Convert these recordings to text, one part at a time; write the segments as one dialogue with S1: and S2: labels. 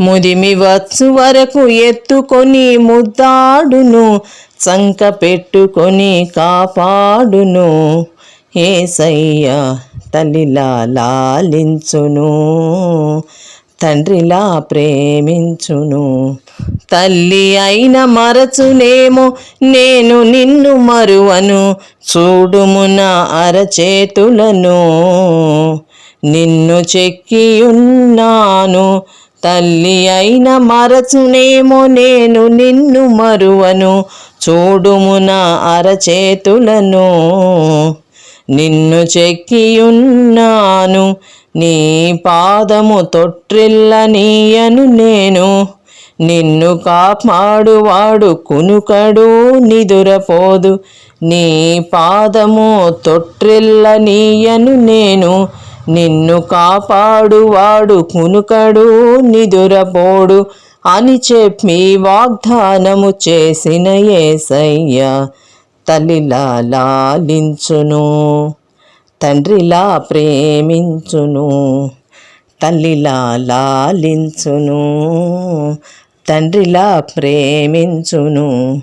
S1: ముదిమి వచ్చు వరకు ఎత్తుకొని ముద్దాడును చంక పెట్టుకొని కాపాడును. ఏసయ్య తల్లిలా లాలించును తండ్రిలా ప్రేమించును. తల్లి అయిన మరచునేమో నేను నిన్ను మరువను చూడుమున అరచేతులను. నిన్ను చెక్కియున్నాను తల్లి అయిన మరచునేమో నేను నిన్ను మరువను చూడుమున అరచేతులను. నిన్ను చెక్కియున్నాను నీ పాదము తొట్రిల్లనీయను నేను. నిన్ను కాపాడువాడు కునుకడు నిదురపోదు. నీ పాదము తొట్రిల్లనీయను నేను. నిన్ను కాపాడువాడు కునుకడు నిదురపోడు. అని చెప్పి వాగ్దానము చేసిన ఏసయ్య తల్లిలా లాలించును తండ్రిలా ప్రేమించును తల్లిలా లాలించును తండ్రిలా ప్రేమించును.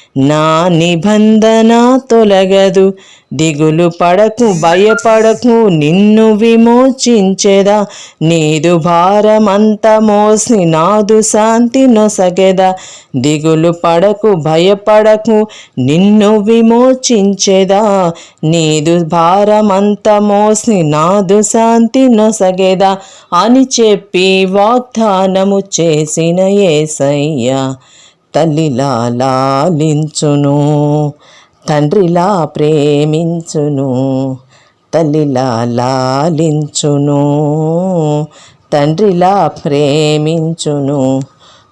S1: నా నిబంధన తొలగదు. దిగులు పడకు భయపడకు నిన్ను విమోచించెదా. నీదు భారమంత మోసి నాదు శాంతి నొసగెదా. దిగులు పడకు భయపడకు నిన్ను విమోచించెదా. నీదు భారమంత మోసి నాదు శాంతి నొసగెదా. అని చెప్పి వాగ్దానము చేసిన ఏసయ్యా. తల్లిలా లాలించును తండ్రిలా ప్రేమించును తల్లిలా లాలించును తండ్రిలా ప్రేమించును.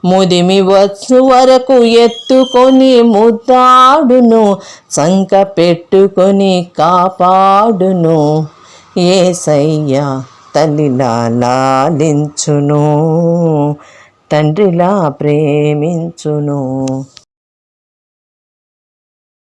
S1: ముదిమి వచ్చు వరకు ఎత్తుకొని ముద్దాడును సంక పెట్టుకొని కాపాడును. ఏసయ్య తల్లిలా లాలించును. తండ్రిలా ప్రేమించును.